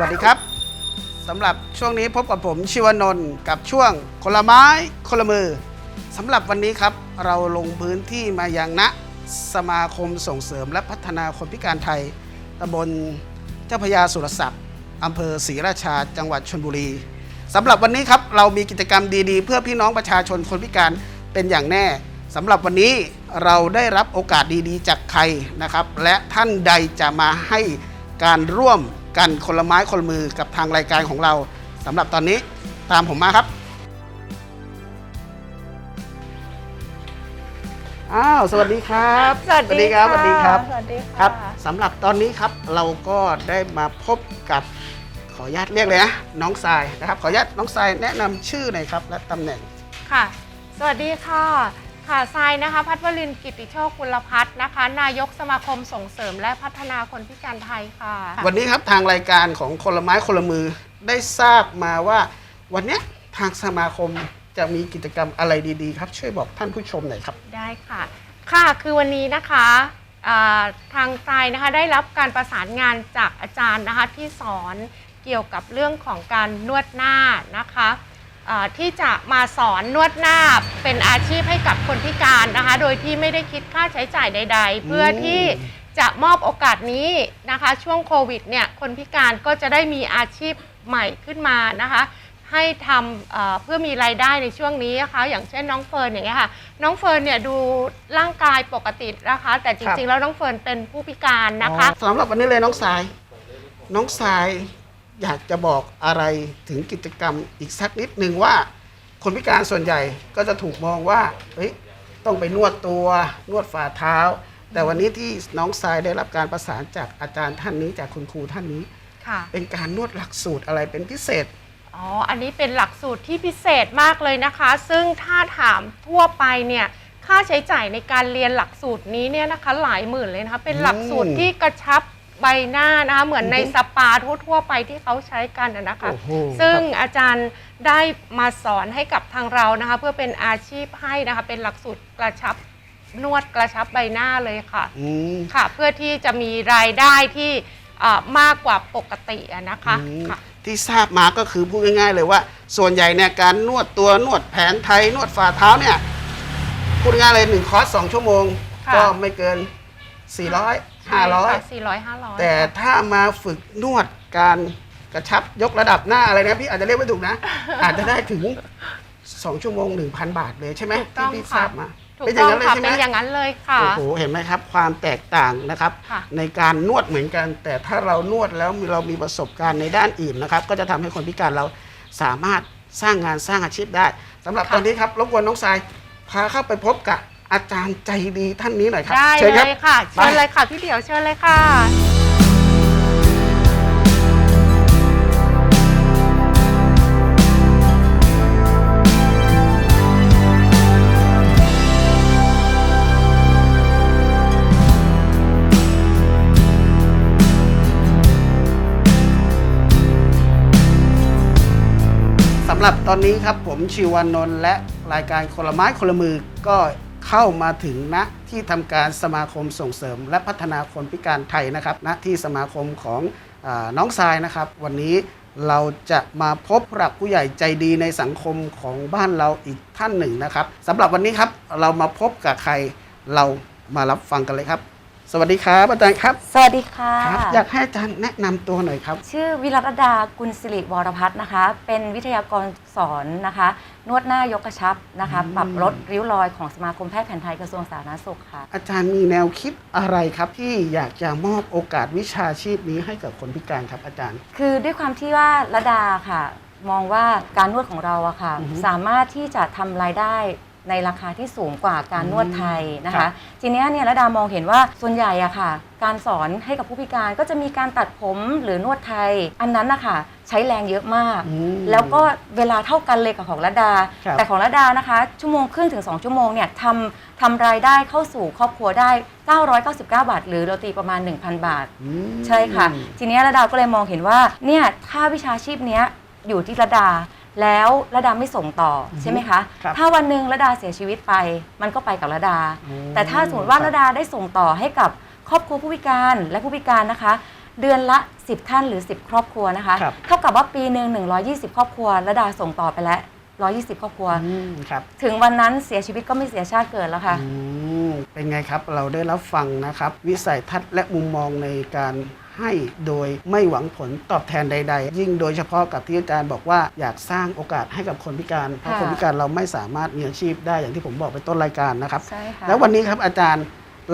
วัสดีครับสำหรับช่วงนี้พบกับผมชิวานนท์กับช่วงคนละไม้คนละมือสำหรับวันนี้ครับเราลงพื้นที่มายังณสมาคมส่งเสริมและพัฒนาคนพิการไทยตำบลเจ้าพยาสุรศักดิ์อำเภอศรีราชาจังหวัดชลบุรีสำหรับวันนี้ครับเรามีกิจกรรมดีๆ เพื่อพี่น้องประชาชนคนพิการเป็นอย่างแน่สำหรับวันนี้เราได้รับโอกาสดีๆ จากใครนะครับ และท่านใดจะมาให้การร่วม กันคนละไม้คนละมือกับทางรายการของเราสำหรับตอนนี้ตามผมมาครับอ้าวสวัสดีครับสวัสดีครับค่ะสวัสดีครับสวัสดีค่ะครับสำหรับตอนนี้ครับเราก็ได้มาพบกับขออนุญาตเรียกเลยนะน้องทรายนะครับ ขออนุญาตน้องทรายแนะนำชื่อหน่อยครับและตำแหน่งค่ะ สวัสดีค่ะ ค่ะทรายนะคะ พัทวรินทร์กิติโชคกุลพัฒน์นะคะ นายกสมาคมส่งเสริมและพัฒนาคนพิการไทยค่ะ วันนี้ครับทางรายการของคนละไม้คนละมือได้ทราบมาว่า วันเนี้ยทางสมาคมจะมีกิจกรรมอะไรดีๆ ครับ ช่วยบอกท่านผู้ชมหน่อยครับ ได้ค่ะ ค่ะ คือวันนี้นะคะอ่าทางทรายนะคะได้รับการประสานงานจากอาจารย์นะคะที่สอนเกี่ยวกับเรื่องของการนวดหน้านะคะอ่า ที่จะมาสอนนวดหน้าเป็นอาชีพให้กับคนพิการนะคะ โดยที่ไม่ได้คิดค่าใช้จ่ายใด ๆ เพื่อที่จะมอบโอกาสนี้นะคะ ช่วงโควิดเนี่ยคนพิการก็จะได้มีอาชีพใหม่ขึ้นมานะคะ ให้ทำเอ่อเพื่อมีรายได้ในช่วงนี้นะคะอย่างเช่นน้องเฟิร์นอย่างเงี้ยค่ะน้องเฟิร์นเนี่ยดูร่างกายปกตินะคะ แต่จริงๆแล้วน้องเฟิร์นเป็นผู้พิการนะคะ อ๋อสำหรับวันนี้เลยน้องทราย น้องทราย อยากจะบอกอะไรถึงกิจกรรมอีกสักนิดหนึ่งว่า คนพิการส่วนใหญ่ก็จะถูกมองว่าเฮ้ยต้องไปนวดตัวนวดฝ่าเท้า แต่วันนี้ที่น้องทรายได้รับการประสานจากอาจารย์ท่านนี้จากคุณครูท่านนี้ ค่ะ เป็นการนวดหลักสูตรอะไรเป็นพิเศษ อ๋อ อันนี้เป็นหลักสูตรที่พิเศษมากเลยนะคะ ซึ่งถ้าถามทั่วไปเนี่ย ค่าใช้จ่ายในการเรียนหลักสูตรนี้เนี่ยนะคะ หลายหมื่นเลยนะคะ เป็นหลักสูตรที่กระชับ ใบหน้านะคะเหมือนในอือฮึสปาทั่ว ๆ ไปที่เขาใช้กันนะนะคะ โอ้โหซึ่งครับอาจารย์ได้มาสอนให้กับทางเรานะคะ เพื่อเป็นอาชีพให้นะคะเป็นหลักสูตรกระชับนวดกระชับใบหน้าเลยค่ะ อืม ค่ะ เพื่อที่จะมีรายได้ที่เอ่อมากกว่าปกติอะนะคะอืมค่ะ ที่ทราบมาก็คือพูดง่ายๆเลยว่า ส่วนใหญ่เนี่ยการนวดตัวนวดแผนไทยนวดฝ่าเท้าเนี่ยพูดง่ายๆเลยหนึ่งคอร์สสองชั่วโมง ค่ะ ก็ไม่เกิน 400 500 สี่ร้อยห้าร้อยแต่ถ้ามาฝึกนวดการกระชับยกระดับหน้าอะไรนะพี่อาจจะเรียกไม่ถูกนะ อาจจะได้ถึง 2 ชั่วโมง 1,000 บาทเลยใช่ไหมถูกต้ที่องพี่ทค่ะราบมาถูกเป็นอย่าต้องงนั้นเลยค่ะใช่ไหมเป็นอย่างนั้นเลยค่ะ โอ้โหเห็นไหมครับ ความแตกต่างนะครับ ค่ะ ในการนวดเหมือนกัน แต่ถ้าเรานวดแล้วมีเรามีประสบการณ์ในด้านอื่นนะครับ ก็จะทำให้คนพิการเราสามารถสร้างงานสร้างอาชีพได้สำหรับค่ะตอนนี้ครับรบกวนน้องทรายพาเข้าไปพบกับ อาจารย์ใจดีท่านนี้หน่อยครับได้เชิญเลครับยค่ะไปเชิญเลยค่ะพี่เดี่ยวเชิญเลยค่ะ สำหรับตอนนี้ครับผมชิวานนท์และรายการคนละไม้คนละมือก็ เข้ามาถึงณที่ทำการสมาคมส่งเสริม และพัฒนาคนพิการไทยนะครับณที่สมาคมของอน้องทรายนะครับ วันนี้เราจะมาพบผู้หลักผู้ใหญ่ใจดีในสังคมของบ้านเราอีกท่านหนึ่งนะครับสำหรับวันนี้ครับเรามาพบกับใครเรามารับฟังกันเลยครับ สวัสดีครับอาจารย์ครับสวัสดีค่ะครับ อยากให้อาจารย์แนะนำตัวหน่อยครับ ชื่อวิรดากุลสิริวรพัฒน์นะคะ เป็นวิทยากรสอนนะคะ นวดหน้ายกกระชับนะคะอืม ปรับลดริ้วรอยของสมาคมแพทย์แผนไทยกระทรวงสาธารณสุขค่ะ อาจารย์มีแนวคิดอะไรครับ ที่อยากจะมอบโอกาสวิชาชีพนี้ให้กับคนพิการครับอาจารย์ คือด้วยความที่ว่าระดาค่ะ มองว่าการนวดของเราอะค่ะ อือฮึสามารถที่จะทำรายได้ ในราคาที่สูงกว่าการนวดไทยนะครัคะ บ ทีเนี้ยเนี่ยระดามองเห็นว่าส่วนใหญ่อะค่ะ การสอนให้กับผู้พิการก็จะมีการตัดผมหรือนวดไทย อันนั้นนะคะใช้แรงเยอะมาก อืม แล้วก็เวลาเท่ากันเลยกับของระดา ครับ แต่ของระดานะคะ ชั่วโมงครึ่งถึง 2 ชั่วโมงเนี่ยทำทำรายได้เข้าสู่ครอบครัวได้ 999 บาท หรือเราตีประมาณ 1,000 บาท อืม ใช่ค่ะ ทีเนี้ยระดาก็เลยมองเห็นว่าเนี่ยถ้าวิชาชีพเนี้ยอยู่ที่ระดา แล้วระดาไม่ส่งต่อออฮึใช่ไหมคะ ครับถ้าวันหนึ่งระดาเสียชีวิตไป มันก็ไปกับระดา อืมแต่ถ้าสมมติว่าครับ ระดาได้ส่งต่อให้กับครอบครัวผู้พิการและผู้พิการนะคะ เดือนละ 10 ท่านหรือ 10 ครอบครัวนะคะ ครับ เท่ากับว่าปีหนึ่ง120 ครอบครัวระดาส่งต่อไปแล้ว 120 ครอบครัว อืมครับถึงวันนั้นเสียชีวิตก็ไม่เสียชาติเกิดแล้วค่ะ อืมเป็นไงครับเราได้รับฟังนะครับ วิสัยทัศน์และมุมมองในการ ให้โดยไม่หวังผลตอบแทนใด ๆ ยิ่งโดยเฉพาะกับที่อาจารย์บอกว่าอยากสร้างโอกาสให้กับคนพิการ เพราะค่ะคนพิการเราไม่สามารถมีอาชีพได้อย่างที่ผมบอกไปต้นรายการนะครับ ใช่ค่ะแล้ววันนี้ครับอาจารย์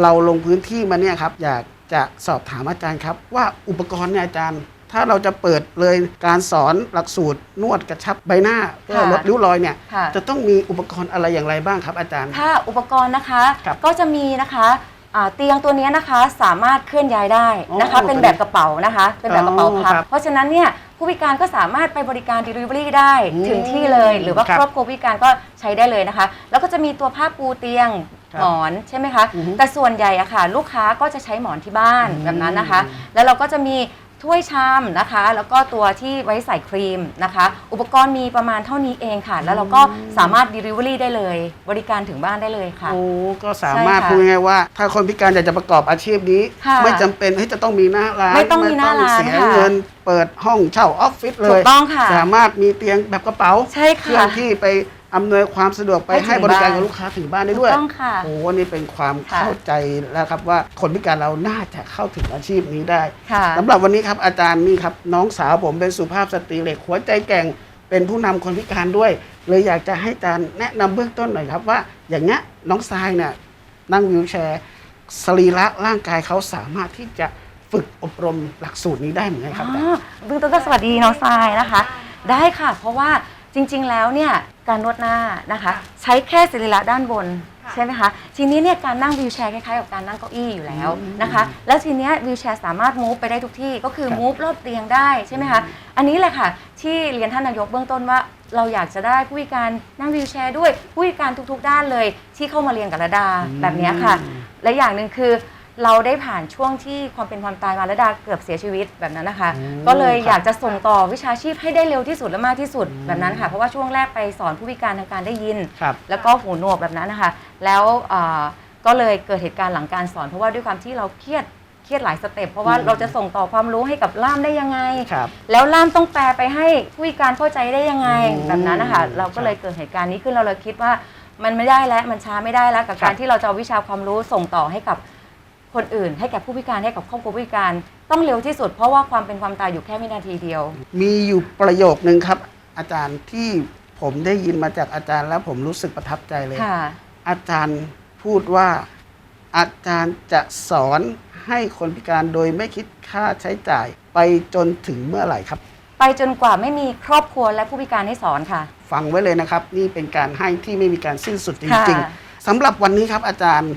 เราลงพื้นที่มาเนี่ยครับอยากจะสอบถามอาจารย์ครับ ว่าอุปกรณ์เนี่ยอาจารย์ ถ้าเราจะเปิดเลยการสอนหลักสูตร นวดกระชับใบหน้าเพื่อค่ะลดริ้วรอยเนี่ยค่ะ จะต้องมีอุปกรณ์อะไรอย่างไรบ้างครับอาจารย์ ค่ะอุปกรณ์นะคะครับก็จะมีนะคะอ่า เตียงตัวนี้นะคะสามารถเคลื่อนย้ายได้นะคะอ๋อเป็นแบบกระเป๋านะคะ เป็นแบบกระเป๋าอ๋อพับครับเพราะฉะนั้นเนี่ยผู้พิการก็สามารถไปบริการ Delivery ได้อืมถึงที่เลย หรือว่าครับครอบครัวพิการก็ใช้ได้เลยนะคะ แล้วก็จะมีตัวผ้าปูเตียงครับหมอนใช่ไหมคะอือฮึแต่ส่วนใหญ่อะค่ะ ลูกค้าก็จะใช้หมอนที่บ้านอืมแบบนั้นนะคะ แล้วเราก็จะมี ถ้วยชามนะคะ แล้วก็ตัวที่ไว้ใส่ครีมนะคะ อุปกรณ์มีประมาณเท่านี้เองค่ะ แล้วเราก็สามารถ Delivery ได้เลย บริการถึงบ้านได้เลยค่ะ โอ้ก็สามารถใช่ค่ะพูดง่ายๆว่า ถ้าคนพิการอยากจะประกอบอาชีพนี้ ค่ะไม่จำเป็นที่จะต้องมีหน้าร้านไม่ต้องมีหน้าร้านไม่ต้องเสียค่ะเงินเปิดห้องเช่าออฟฟิศเลถูยกต้องค่ะสามารถมีเตียงแบบกระเป๋าใช่เคลื่อค่ะนที่ไป อำนวยความสะดวกไปให้ถึงให้บริการบ้านกับลูกค้าถึงบ้านได้ถูด้วยกต้องค่ะโอ้นี่เป็นความค่ะ เข้าใจแล้วครับว่าคนพิการเราน่าจะเข้าถึงอาชีพนี้ได้ ค่ะ สำหรับวันนี้ครับอาจารย์นี่ครับน้องสาวผมเป็นสุภาพสตรีเหล็กหัวใจแกร่งเป็นผู้นำคนพิการด้วย เลยอยากจะให้อาจารย์แนะนำเบื้องต้นหน่อยครับว่าอย่างเงี้ยน้องทรายเนี่ยนั่งวิวแชร์สรีระร่างกายเขาสามารถที่จะฝึกอบรมหลักสูตรนี้ได้เหมือนกันครับอาจารย์อ๋อเบื้องต้นก็สวัสดีน้องทรายนะคะ ได้ค่ะ เพราะว่าจริง ๆ แล้วเนี่ย การนวดหน้านะคะใช้แค่สรีระด้านบนค่ะใช่ไหมคะทีนี้เนี่ยการนั่งวิวแชร์คล้ายๆกับการนั่งเก้าอี้อยู่แล้วอืมนะคะ แล้วทีเนี้ยวิวแชร์สามารถมูฟไปได้ทุกที่ก็คือครับมูฟรอบเตียงได้ใช่ไหมคะอันนี้แหละค่ะที่เรียนท่านนายกเบื้องต้นว่า เราอยากจะได้ผู้พิการนั่งวิวแชร์ด้วยผู้พิการทุกๆ ด้านเลย ที่เข้ามาเรียนกับระดาแบบเนี้ยค่ะ และอย่างหนึ่งคือ เราได้ผ่านช่วงที่ความเป็นความตายมาและดาเกือบเสียชีวิตแบบนั้นนะคะ อืมก็เลยครับอยากจะส่งต่อวิชาชีพให้ได้เร็วที่สุดและมากที่สุดอืม แบบนั้นค่ะ เพราะว่าช่วงแรกไปสอนผู้พิการทางการได้ยิน ครับ แล้วก็หูหนวกแบบนั้นนะคะ แล้วเอ่อก็เลยเกิดเหตุการณ์หลังการสอน เพราะว่าด้วยความที่เราเครียดเครียดหลายสเต็ปเพราะว่าอืม เราจะส่งต่อความรู้ให้กับล่ามได้ยังไง ครับ แล้วล่ามต้องแปลไปให้ผู้พิการเข้าใจได้ยังไงอืมแบบนั้นนะคะเราก็เลยเกิดเหตุการณ์นี้ขึ้นเราเลยคิดว่ามันไม่ได้แล้วมันช้าไม่ได้แล้วกับครับการที่เราจะเอาวิชาความรู้ส่งต่อให้กับ คนอื่น ให้แก่ผู้พิการให้กับครอบครัวผู้พิการ ต้องเร็วที่สุดเพราะว่าความเป็นความตายอยู่แค่วินาทีเดียว มีอยู่ประโยคนึงครับ อาจารย์ที่ผมได้ยินมาจากอาจารย์แล้วผมรู้สึกประทับใจเลย ค่ะอาจารย์พูดว่า อาจารย์จะสอนให้คนพิการโดยไม่คิดค่าใช้จ่าย ไปจนถึงเมื่อไหร่ครับ ไปจนกว่าไม่มีครอบครัวและผู้พิการให้สอนค่ะ ฟังไว้เลยนะครับ นี่เป็นการให้ที่ไม่มีการสิ้นสุดจริงค่ะ ๆสำหรับวันนี้ครับอาจารย์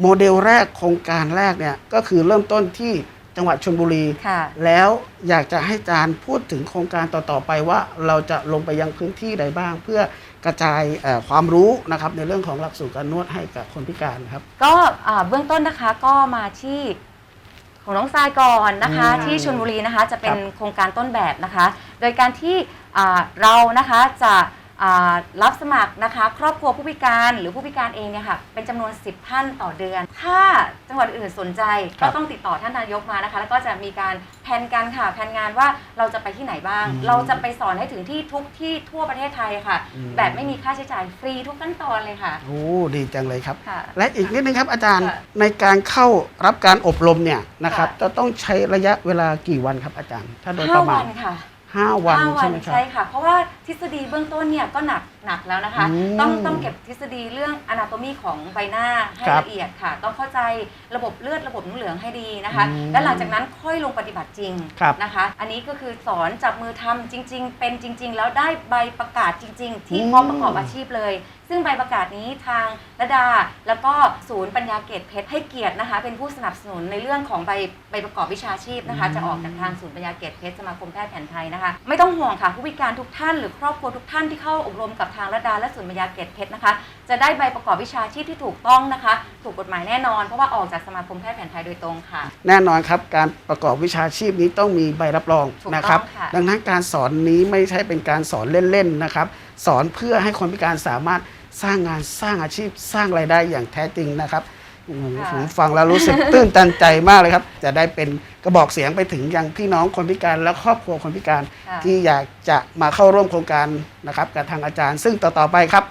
โมเดลแรกโครงการแรกเนี่ยก็คือเริ่มต้นที่จังหวัดชลบุรี ค่ะ แล้วอยากจะให้อาจารย์พูดถึงโครงการต่อๆไปว่าเราจะลงไปยังพื้นที่ใดบ้าง เพื่อกระจายเอ่อความรู้นะครับในเรื่องของหลักสูตรการนวดให้กับคนพิการครับ ก็อ่าเบื้องต้นนะคะก็มาที่ของน้องทรายก่อนนะคะ อืมที่ชลบุรีนะคะจะเป็นครับโครงการต้นแบบนะคะ โดยการที่อ่าเรานะคะจะอ่า รับสมัครนะคะ ครอบครัวผู้พิการหรือผู้พิการเองเนี่ยค่ะเป็นจำนวน 10 ท่านต่อเดือน ถ้าจังหวัดอื่นสนใจครัก็บต้องติดต่อท่านนายกมานะคะ แล้วก็จะมีการแผนการค่ะแผนงานว่าเราจะไปที่ไหนบ้าง อืมเราจะไปสอนให้ถึงที่ทุกที่ทั่วประเทศไทยค่ะ อืม แบบไม่มีค่าใช้จ่ายฟรีทุกขั้นตอนเลยค่ะโอ้ดีจังเลยครับ ค่ะ และอีกนิดนึงครับอาจารย์ค่ะในการเข้ารับการอบรมเนี่ยนะครับค่ะ จะต้องใช้ระยะเวลากี่วันครับอาจารย์ ถ้าโดยห้าประมาวัณนค่ะห้าวันห้าวัใช่นไหมครับ ใช่ค่ะ เพราะว่า ทฤษฎีเบื้องต้นเนี่ยก็หนักหนักแล้วนะคะ อืมต้องต้องเก็บทฤษฎีเรื่อง anatomy ของใบหน้าให้ครับละเอียดค่ะ ต้องเข้าใจระบบเลือดระบบน้ำเหลืองให้ดีนะคะ อืมและหลังจากนั้นค่อยลงปฏิบัติจริงครับ นะคะ อันนี้ก็คือสอนจับมือทำจริง ๆ เป็นจริง ๆ แล้วได้ใบประกาศจริง ๆ ที่อืมพร้อมประกอบอาชีพเลย ซึ่งใบประกาศนี้ทางระดา แล้วก็ศูนย์ปัญญาเกตเพชรให้เกียรตินะคะ เป็นผู้สนับสนุนในเรื่องของใบใบประกอบวิชาชีพนะคะอืมจะออกจากทางศูนย์ปัญญาเกตเพชรสมาคมแพทย์แผนไทยนะคะ ไม่ต้องห่วงค่ะผู้พิการทุกท่านหรือครอบครัวทุกท่านที่เข้าอบรมกับทางระดาและศูนย์ปัญญาเกตเพชรนะคะ จะได้ใบประกอบวิชาชีพที่ถูกต้องนะคะ ถูกกฎหมายแน่นอน เพราะว่าออกจากสมาคมแพทย์แผนไทยโดยตรงค่ะ แน่นอนครับการประกอบวิชาชีพนี้ต้องมีใบรับรองถูกต้องนะครับ ค่ะ ดังนั้นการสอนนี้ไม่ใช่เป็นการสอนเล่นๆนะครับ สอนเพื่อให้คนพิการสามารถสร้างงานสร้างอาชีพ สร้างรายได้อย่างแท้จริงนะครับ โอ้โหค่ะผมฟังแล้วรู้สึกตื้นตันใจมากเลยครับ จะได้เป็นกระบอกเสียงไปถึงยังพี่น้องคนพิการและครอบครัวคนพิการ ค่ะที่อยากจะมาเข้าร่วมโครงการนะครับกับทางอาจารย์ ซึ่งต่อๆไปครับ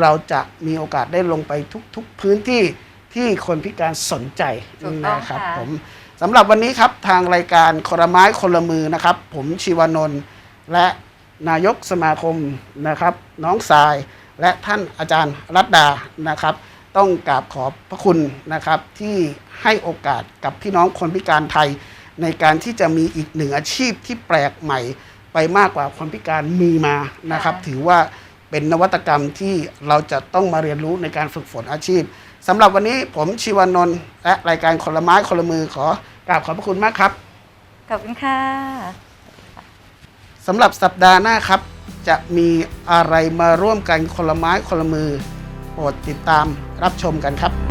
เราจะมีโอกาสได้ลงไปทุกๆพื้นที่ที่คนพิการสนใจถูกต้องนะครับค่ะ ผมสำหรับวันนี้ครับทางรายการคนละไม้คนละมือนะครับ ผมชีวานนท์และนายกสมาคมนะครับ น้องสาย และท่านอาจารย์รัตดานะครับ ต้องกราบขอบพระคุณนะครับที่ให้โอกาสกับพี่น้องคนพิการไทย ในการที่จะมีอีกหนึ่งอาชีพที่แปลกใหม่ ไปมากกว่าคนพิการมีมานะครับค่ะถือว่าเป็นนวัตกรรมที่เราจะต้องมาเรียนรู้ในการฝึกฝนอาชีพสำหรับวันนี้ผมชีวานนท์และรายการคนละไม้คนละมือขอกราบขอบพระคุณมากครับ ขอบคุณค่ะสำหรับสัปดาห์หน้าครับ จะมีอะไรมาร่วมกันคนละไม้คนละมือ โปรดติดตามรับชมกันครับ